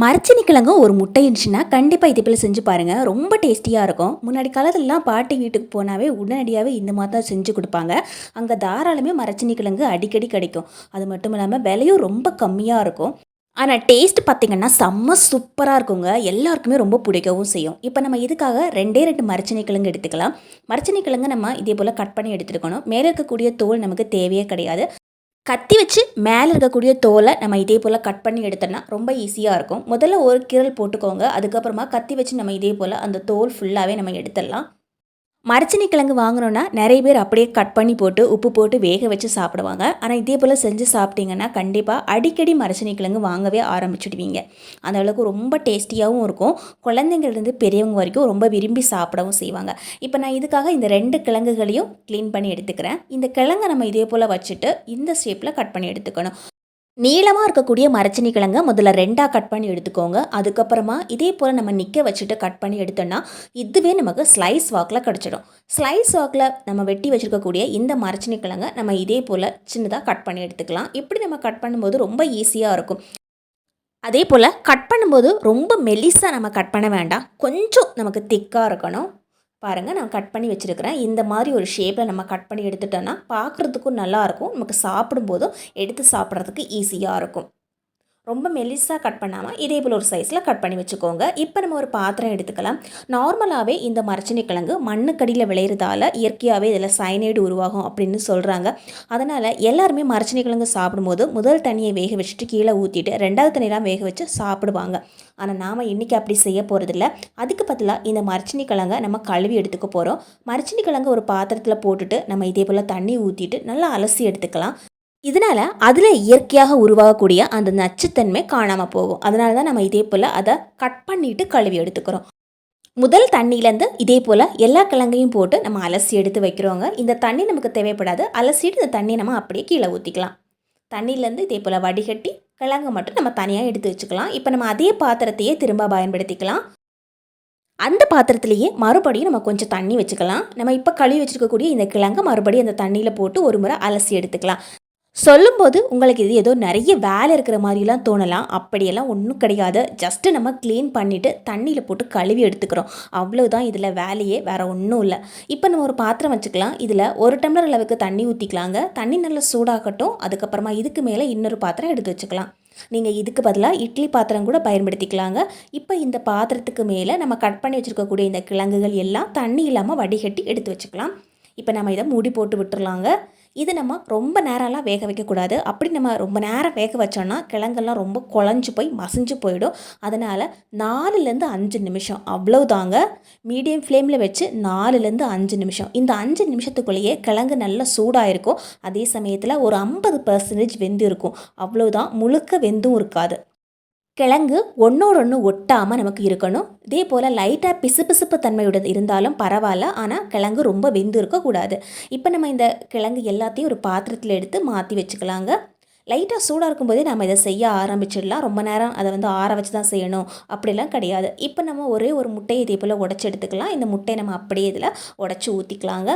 மரச்சினி கிழங்கும் ஒரு முட்டை இருந்துச்சுன்னா கண்டிப்பாக இது போல் செஞ்சு பாருங்கள் ரொம்ப டேஸ்டியாக இருக்கும். முன்னாடி காலத்துலலாம் பாட்டி வீட்டுக்கு போனாவே உடனடியாகவே இந்த மாதிரி தான் செஞ்சு கொடுப்பாங்க. அங்கே தாராளமே மரச்சினி கிழங்கு அடிக்கடி கிடைக்கும். அது மட்டும் இல்லாமல் விலையும் ரொம்ப கம்மியாக இருக்கும். ஆனால் டேஸ்ட் பார்த்திங்கன்னா செம்ம சூப்பராக இருக்குங்க. எல்லாருக்குமே ரொம்ப பிடிக்கவும் செய்யும். இப்போ நம்ம இதுக்காக ரெண்டே ரெண்டு மரச்சினி கிழங்கு எடுத்துக்கலாம். மரச்சினி கிழங்கு நம்ம இதே போல் கட் பண்ணி எடுத்துருக்கணும் மேலே இருக்கக்கூடிய தோல் நமக்கு தேவையே கிடையாது. கத்தி வச்சு மேலே இருக்கக்கூடிய தோலை நம்ம இதே போல் கட் பண்ணி எடுத்தோம்னா ரொம்ப ஈஸியாக இருக்கும். முதல்ல ஒரு கீரல் போட்டுக்கோங்க. அதுக்கப்புறமா கத்தி வச்சு நம்ம இதே போல் அந்த தோல் ஃபுல்லாகவே நம்ம எடுத்துடலாம். மரச்சினி கிழங்கு வாங்கினோன்னா நிறைய பேர் அப்படியே கட் பண்ணி போட்டு உப்பு போட்டு வேக வச்சு சாப்பிடுவாங்க. ஆனால் இதே போல் செஞ்சு சாப்பிட்டீங்கன்னா கண்டிப்பாக அடிக்கடி மரச்சினி கிழங்கு வாங்கவே ஆரம்பிச்சுடுவீங்க. அந்த அளவுக்கு ரொம்ப டேஸ்டியாகவும் இருக்கும். குழந்தைங்கள்லேருந்து பெரியவங்க வரைக்கும் ரொம்ப விரும்பி சாப்பிடவும் செய்வாங்க. இப்போ நான் இதுக்காக இந்த ரெண்டு கிழங்குகளையும் க்ளீன் பண்ணி எடுத்துக்கிறேன். இந்த கிழங்கை நம்ம இதே போல் வச்சுட்டு இந்த ஷேப்பில் கட் பண்ணி எடுத்துக்கணும். நீளமாக இருக்கக்கூடிய மரச்சினி கிழங்க முதல்ல ரெண்டாக கட் பண்ணி எடுத்துக்கோங்க. அதுக்கப்புறமா இதே போல் நம்ம நிற்க வச்சுட்டு கட் பண்ணி எடுத்தோன்னா இதுவே நமக்கு ஸ்லைஸ் வாக்கில் கிடச்சிடும். ஸ்லைஸ் வாக்கில் நம்ம வெட்டி வச்சுருக்கக்கூடிய இந்த மரச்சினி கிழங்க நம்ம இதே போல் சின்னதாக கட் பண்ணி எடுத்துக்கலாம். இப்படி நம்ம கட் பண்ணும்போது ரொம்ப ஈஸியாக இருக்கும். அதே போல் கட் பண்ணும்போது ரொம்ப மெலிசாக நம்ம கட் பண்ண வேண்டாம். கொஞ்சம் நமக்கு திக்காக இருக்கணும். பாருங்கள் நான் கட் பண்ணி வச்சுருக்கிறேன். இந்த மாதிரி ஒரு ஷேப்பில் நம்ம கட் பண்ணி எடுத்துட்டோன்னா பார்க்குறதுக்கும் நல்லாயிருக்கும் நமக்கு சாப்பிடும்போதும் எடுத்து சாப்பிட்றதுக்கு ஈஸியாக இருக்கும். ரொம்ப மெலிசாக கட் பண்ணாமல் இதே போல் ஒரு சைஸில் கட் பண்ணி வச்சுக்கோங்க. இப்போ நம்ம ஒரு பாத்திரம் எடுத்துக்கலாம். நார்மலாகவே இந்த மரச்சினி கிழங்கு மண்ணுக்கடியில் விளையிறதால இயற்கையாகவே இதில் சைனைடு உருவாகும் அப்படின்னு சொல்கிறாங்க அதனால் எல்லாருமே மரச்சினி கிழங்கு சாப்பிடும்போது முதல் தண்ணியை வேக வச்சுட்டு கீழே ஊற்றிட்டு ரெண்டாவது தண்ணியெலாம் வேக வச்சு சாப்பிடுவாங்க. ஆனால் நாம் இன்றைக்கி அப்படி செய்ய போகிறதில்ல அதுக்கு பதிலாக இந்த மரச்சினி கிழங்கை நம்ம கழுவி எடுத்துக்க போகிறோம் மரச்சினி கிழங்கு ஒரு பாத்திரத்தில் போட்டுட்டு நம்ம இதே போல் தண்ணி ஊற்றிட்டு நல்லா அலசி எடுத்துக்கலாம். இதனால் அதில் இயற்கையாக உருவாகக்கூடிய அந்த நச்சுத்தன்மை காணாமல் போகும். அதனால தான் நம்ம இதே போல் அதை கட் பண்ணிவிட்டு கழுவி எடுத்துக்கிறோம். முதல் தண்ணியிலேருந்து இதே போல் எல்லா கிழங்கையும் போட்டு நம்ம அலசி எடுத்து வைக்கிறோங்க. இந்த தண்ணி நமக்கு தேவைப்படாது. அலசிட்டு இந்த தண்ணியை நம்ம அப்படியே கீழே ஊற்றிக்கலாம் தண்ணியிலேருந்து இதே போல் வடிகட்டி கிழங்கு மட்டும் நம்ம தனியாக எடுத்து வச்சுக்கலாம். இப்போ நம்ம அதே பாத்திரத்தையே திரும்ப பயன்படுத்திக்கலாம். அந்த பாத்திரத்திலேயே மறுபடியும் நம்ம கொஞ்சம் தண்ணி வச்சுக்கலாம். நம்ம இப்போ கழுவி வச்சுருக்கக்கூடிய இந்த கிழங்கு மறுபடியும் அந்த தண்ணியில் போட்டு ஒரு முறை அலசி எடுத்துக்கலாம். சொல்லும்போது உங்களுக்கு இது ஏதோ நிறைய வேலை இருக்கிற மாதிரிலாம் தோணலாம். அப்படியெல்லாம் ஒன்றும் கிடையாது. ஜஸ்ட்டு நம்ம க்ளீன் பண்ணிவிட்டு தண்ணியில் போட்டு கழுவி எடுத்துக்கிறோம். அவ்வளோதான் இதில் வேலையே வேறு ஒன்றும் இல்லை. இப்போ நம்ம ஒரு பாத்திரம் வச்சுக்கலாம். இதில் ஒரு டம்ளர் அளவுக்கு தண்ணி ஊற்றிக்கலாங்க தண்ணி நல்லா சூடாகட்டும். அதுக்கப்புறமா இதுக்கு மேலே இன்னொரு பாத்திரம் எடுத்து வச்சுக்கலாம். நீங்கள் இதுக்கு பதிலாக இட்லி பாத்திரம் கூட பயன்படுத்திக்கலாங்க. இப்போ இந்த பாத்திரத்துக்கு மேலே நம்ம கட் பண்ணி வச்சுருக்கக்கூடிய இந்த கிழங்குகள் எல்லாம் தண்ணி இல்லாமல் வடிகட்டி எடுத்து வச்சுக்கலாம். இப்போ நம்ம இதை மூடி போட்டு விட்டுறலாங்க. இது நம்ம ரொம்ப நேரம்லாம் வேக வைக்கக்கூடாது. அப்படி நம்ம ரொம்ப நேரம் வேக வச்சோன்னா கிழங்கெல்லாம் ரொம்ப குழஞ்சி போய் மசிஞ்சு போயிடும். அதனால் நாலுலேருந்து அஞ்சு நிமிஷம் அவ்வளோதாங்க மீடியம் ஃப்ளேமில் வச்சு நாலுலேருந்து அஞ்சு நிமிஷம். இந்த அஞ்சு நிமிஷத்துக்குள்ளேயே கிழங்கு நல்லா சூடாக இருக்கும் அதே சமயத்தில் ஒரு ஐம்பது பர்சன்டேஜ் வெந்து இருக்கும் அவ்வளோதான் முழுக்க வெந்தும் இருக்காது. கிழங்கு ஒன்றோடொன்று ஒட்டாமல் நமக்கு இருக்கணும். இதே போல் லைட்டாக பிசுபிசுப்பு தன்மையுடன் இருந்தாலும் பரவாயில்ல. ஆனால் கிழங்கு ரொம்ப வெந்து இருக்கக்கூடாது. இப்போ நம்ம இந்த கிழங்கு எல்லாத்தையும் ஒரு பாத்திரத்தில் எடுத்து மாற்றி வச்சுக்கலாங்க. லைட்டாக சூடாக இருக்கும்போதே நம்ம இதை செய்ய ஆரம்பிச்சிடலாம். ரொம்ப நேரம் அதை வந்து ஆற வச்சு தான் செய்யணும். அப்படிலாம் கிடையாது. இப்போ நம்ம ஒரே ஒரு முட்டையை இதே போல் உடச்சி எடுத்துக்கலாம். இந்த முட்டையை நம்ம அப்படியே இதில் உடச்சி ஊற்றிக்கலாங்க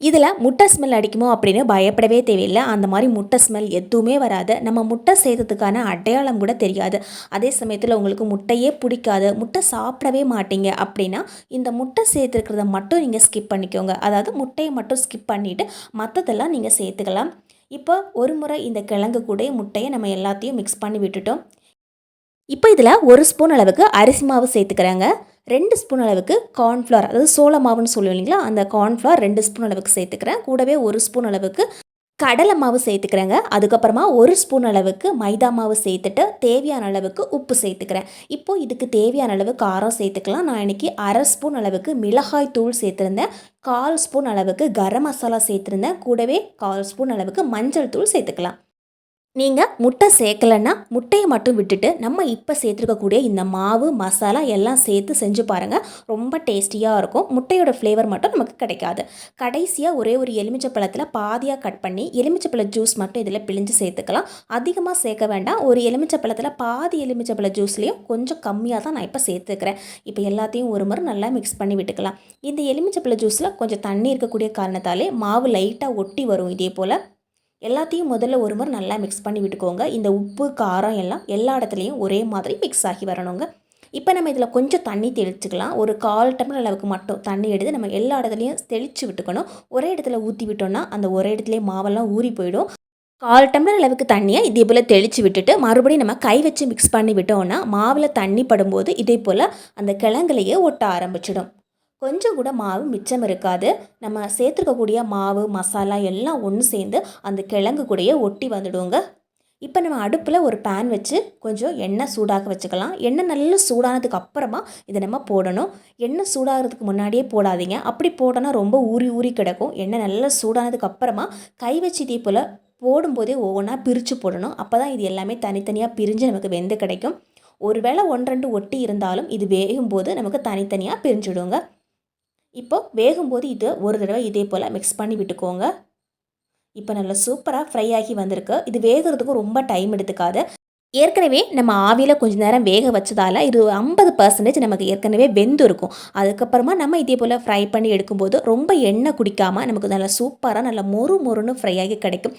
இதில் முட்டை ஸ்மெல் அடிக்குமோ அப்படின்னு பயப்படவே தேவையில்லை. அந்த மாதிரி முட்டை ஸ்மெல் எதுவுமே வராது. நம்ம முட்டை செய்ததுக்கான அடையாளம் கூட தெரியாது. அதே சமயத்தில் உங்களுக்கு முட்டையே பிடிக்காது. முட்டை சாப்பிடவே மாட்டீங்க அப்படின்னா இந்த முட்டை சேர்த்துருக்கிறத மட்டும் நீங்கள் ஸ்கிப் பண்ணிக்கோங்க. அதாவது முட்டையை மட்டும் ஸ்கிப் பண்ணிவிட்டு மற்றதெல்லாம் நீங்கள் சேர்த்துக்கலாம். இப்போ ஒரு முறை இந்த கிழங்கு கூட முட்டையை நம்ம எல்லாத்தையும் மிக்ஸ் பண்ணி விட்டுட்டோம். இப்போ இதில் ஒரு ஸ்பூன் அளவுக்கு அரிசி மாவு சேர்த்துக்கிறாங்க. ரெண்டு ஸ்பூன் அளவுக்கு கார்ன்ஃப்ளவர் அதாவது சோள மாவுன்னு சொல்லுவோம் இல்லைங்களா? அந்த கார்ன்ஃப்ளவர் ரெண்டு ஸ்பூன் அளவுக்கு சேர்த்துக்கிறேன். கூடவே ஒரு ஸ்பூன் அளவுக்கு கடலை மாவு சேர்த்துக்கிறேங்க. அதுக்கப்புறமா ஒரு ஸ்பூன் அளவுக்கு மைதா மாவு சேர்த்துட்டு தேவையான அளவுக்கு உப்பு சேர்த்துக்கிறேன். இப்போது இதுக்கு தேவையான அளவு காரம் சேர்த்துக்கலாம். நான் இன்றைக்கி அரை ஸ்பூன் அளவுக்கு மிளகாய் தூள் சேர்த்துருந்தேன். கால் ஸ்பூன் அளவுக்கு கரம் மசாலா சேர்த்துருந்தேன். கூடவே கால் ஸ்பூன் அளவுக்கு மஞ்சள் தூள் சேர்த்துக்கலாம். நீங்கள் முட்டை சேர்க்கலைன்னா முட்டையை மட்டும் விட்டுட்டு நம்ம இப்போ சேர்த்துருக்கக்கூடிய இந்த மாவு மசாலா எல்லாம் சேர்த்து செஞ்சு பாருங்கள் ரொம்ப டேஸ்டியாக இருக்கும். முட்டையோட ஃப்ளேவர் மட்டும் நமக்கு கிடைக்காது. கடைசியாக ஒரே ஒரு எலுமிச்சை பழத்தில் பாதியாக கட் பண்ணி எலுமிச்சப்பழ ஜூஸ் மட்டும் இதில் பிழிஞ்சு சேர்த்துக்கலாம். அதிகமாக சேர்க்க வேண்டாம். ஒரு எலுமிச்சப்பழத்தில் பாதி எலுமிச்சப்பழ ஜூஸ்லேயும் கொஞ்சம் கம்மியாக தான் நான் இப்போ சேர்த்துக்கிறேன். இப்போ எல்லாத்தையும் ஒரு முறை நல்லா மிக்ஸ் பண்ணி விட்டுக்கலாம். இந்த எலுமிச்சப்பழ ஜூஸில் கொஞ்சம் தண்ணி இருக்கக்கூடிய காரணத்தாலே மாவு லைட்டாக ஒட்டி வரும் இதே போல். எல்லாத்தையும் முதல்ல ஒரு முறை நல்லா மிக்ஸ் பண்ணி விட்டுக்கோங்க. இந்த உப்பு காரம் எல்லாம் எல்லா இடத்துலையும் ஒரே மாதிரி மிக்ஸ் ஆகி வரணுங்க. இப்போ நம்ம இதில் கொஞ்சம் தண்ணி தெளிச்சுக்கலாம். ஒரு கால் டம்ளர் அளவுக்கு மட்டும் தண்ணி எடுத்து நம்ம எல்லா இடத்துலையும் தெளித்து விட்டுக்கணும். ஒரே இடத்துல ஊற்றி விட்டோம்னா அந்த ஒரே இடத்துலையே மாவெல்லாம் ஊறி போயிடும். கால் டம்ளர் அளவுக்கு தண்ணியை இதே போல் தெளித்து விட்டுட்டு மறுபடியும் நம்ம கை வச்சு மிக்ஸ் பண்ணி விட்டோம்னா மாவில் தண்ணி படும்போது இதே போல் அந்த கிழங்குலையே ஒட்ட ஆரம்பிச்சிடும். கொஞ்சம் கூட மாவு மிச்சம் இருக்காது. நம்ம சேர்த்துருக்கக்கூடிய மாவு மசாலா எல்லாம் ஒன்று சேர்ந்து அந்த கிழங்கு கூடயே ஒட்டி வந்துடுங்க. இப்போ நம்ம அடுப்பில் ஒரு பேன் வச்சு கொஞ்சம் எண்ணெய் சூடாக வச்சுக்கலாம். எண்ணெய் நல்லா சூடானதுக்கு அப்புறமா இதை நம்ம போடணும். எண்ணெய் சூடாகிறதுக்கு முன்னாடியே போடாதீங்க. அப்படி போட்டோன்னா ரொம்ப ஊறி ஊறி கிடக்கும். எண்ணெய் நல்லா சூடானதுக்கு அப்புறமா கை வச்சு இதே போல் போடும்போதே ஒவ்வொன்றா பிரித்து போடணும். அப்போ தான் இது எல்லாமே தனித்தனியாக பிரிஞ்சு நமக்கு வெந்து கிடைக்கும். ஒருவேளை ஒன்று ரெண்டு ஒட்டி இருந்தாலும் இது வேகும்போது நமக்கு தனித்தனியாக பிரிஞ்சுடுங்க. இப்போ வேகும்போது இது ஒரு தடவை இதே போல் மிக்ஸ் பண்ணி விட்டுக்கோங்க. இப்போ நல்லா சூப்பராக ஃப்ரை ஆகி வந்திருக்கு. இது வேகிறதுக்கும் ரொம்ப டைம் எடுத்துக்காது. ஏற்கனவே நம்ம ஆவியில் கொஞ்ச நேரம் வேக வச்சதால் இது ஐம்பது பர்சன்டேஜ் நமக்கு ஏற்கனவே வெந்து இருக்கும் அதுக்கப்புறமா நம்ம இதே போல் ஃப்ரை பண்ணி எடுக்கும்போது ரொம்ப எண்ணெய் குடிக்காமல் நமக்கு நல்லா சூப்பராக நல்லா மொறு மொறுன்னு ஃப்ரை ஆகி கிடைக்கும்.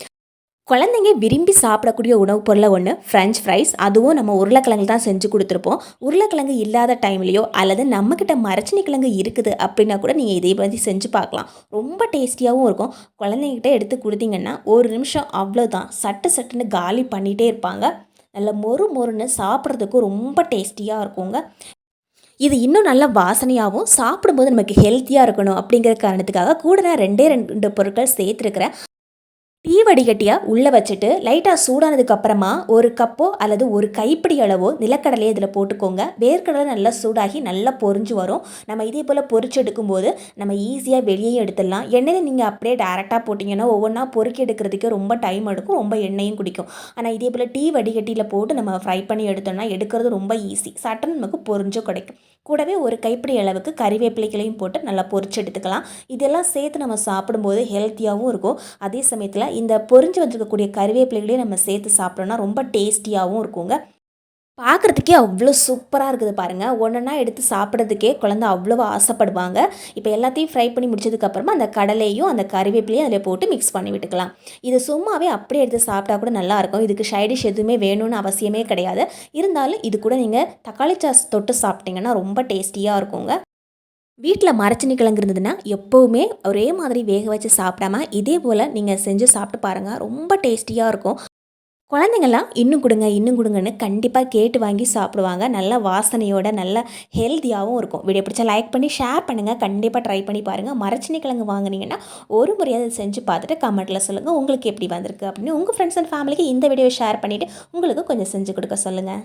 குழந்தைங்க விரும்பி சாப்பிடக்கூடிய உணவுப் பொருளை ஒன்று ஃப்ரெஞ்ச் ஃப்ரைஸ் அதுவும் நம்ம உருளைக்கிழங்கு தான் செஞ்சு கொடுத்துருப்போம். உருளைக்கிழங்கு இல்லாத டைம்லேயோ அல்லது நம்மக்கிட்ட மரச்சினி கிழங்கு இருக்குது அப்படின்னா கூட நீங்கள் இதே மாதிரி செஞ்சு பார்க்கலாம். ரொம்ப டேஸ்டியாகவும் இருக்கும். குழந்தைங்கிட்ட எடுத்து கொடுத்தீங்கன்னா ஒரு நிமிஷம் அவ்வளோதான் சட்டு சட்டுன்னு காலி பண்ணிகிட்டே இருப்பாங்க. நல்ல மொறு மொறுன்னு சாப்பிட்றதுக்கும் ரொம்ப டேஸ்டியாக இருக்குங்க. இது இன்னும் நல்ல வாசனையாகவும் சாப்பிடும்போது நமக்கு ஹெல்த்தியாக இருக்கணும் அப்படிங்கிற காரணத்துக்காக கூட நான் ரெண்டே ரெண்டு பொருட்கள் சேர்த்துருக்கிறேன். டீ வடிகட்டியாக உள்ளே வச்சுட்டு லைட்டாக சூடானதுக்கு அப்புறமா ஒரு கப்போ அல்லது ஒரு கைப்பிடி அளவோ நிலக்கடலையை இதில் போட்டுக்கோங்க. வேர்க்கடலை நல்லா சூடாகி நல்லா பொரிஞ்சு வரும். நம்ம இதே போல் பொறிச்சு எடுக்கும்போது நம்ம ஈஸியாக வெளியே எடுத்துடலாம். எண்ணெயில் நீங்கள் அப்படியே டேரெக்டாக போட்டிங்கன்னா ஒவ்வொன்றா பொறுக்கி எடுக்கிறதுக்கு ரொம்ப டைம் எடுக்கும். ரொம்ப எண்ணெயும் குடிக்கும். ஆனால் இதே போல் டீ வடிகட்டியில் போட்டு நம்ம ஃப்ரை பண்ணி எடுத்தோம்னா எடுக்கிறது ரொம்ப ஈஸி சட்டன் நமக்கு பொரிஞ்சும் கிடைக்கும். கூடவே ஒரு கைப்பிடி அளவுக்கு கறிவேப்பிலைகளையும் போட்டு நல்லா பொரிச்சு எடுத்துக்கலாம். இதெல்லாம் சேர்த்து நம்ம சாப்பிடும்போது ஹெல்த்தியாகவும் இருக்கும். அதே சமயத்தில் இந்த பொரிஞ்சு வந்திருக்கக்கூடிய கறிவேப்பிலைகளையும் நம்ம சேர்த்து சாப்பிட்டோம்னா ரொம்ப டேஸ்டியாகவும் இருக்குங்க. பார்க்குறதுக்கே அவ்வளோ சூப்பராக இருக்குது பாருங்கள் ஒன்றுனா எடுத்து சாப்பிட்றதுக்கே குழந்த அவ்வளோ ஆசைப்படுவாங்க. இப்போ எல்லாத்தையும் ஃப்ரை பண்ணி முடிச்சதுக்கப்புறமா அந்த கடலையும் அந்த கறிவேப்பிலையும் அதில் போட்டு மிக்ஸ் பண்ணி விட்டுக்கலாம். இது சும்மாவே அப்படியே எடுத்து சாப்பிட்டா கூட நல்லாயிருக்கும் இதுக்கு சைடிஷ் எதுவுமே வேணும்னு அவசியமே கிடையாது. இருந்தாலும் இது கூட நீங்கள் தக்காளி சாஸ் தொட்டு சாப்பிட்டிங்கன்னா ரொம்ப டேஸ்டியாக இருக்குங்க. வீட்டில் மரச்சனி கிழங்கு இருந்ததுன்னா எப்போவுமே ஒரே மாதிரி வேக வச்சு சாப்பிடாம இதே போல் நீங்கள் செஞ்சு சாப்பிட்டு பாருங்கள் ரொம்ப டேஸ்டியாக இருக்கும். குழந்தைங்கள்லாம் இன்னும் கொடுங்க இன்னும் கொடுங்கன்னு கண்டிப்பாக கேட்டு வாங்கி சாப்பிடுவாங்க. நல்ல வாசனையோட நல்ல ஹெல்த்தியாகவும் இருக்கும். வீடியோ பிடிச்சா லைக் பண்ணி ஷேர் பண்ணுங்கள் கண்டிப்பாக ட்ரை பண்ணி பாருங்கள் மரச்சினி கிழங்கு வாங்கினீங்கன்னா ஒரு முறையாவது செஞ்சு பார்த்துட்டு கமெண்ட்டில் சொல்லுங்கள் உங்களுக்கு எப்படி வந்திருக்கு அப்படின்னு உங்கள் ஃப்ரெண்ட்ஸ் அண்ட் ஃபேமிலிக்கு இந்த வீடியோ ஷேர் பண்ணிவிட்டு உங்களுக்கு கொஞ்சம் செஞ்சு கொடுக்க சொல்லுங்கள்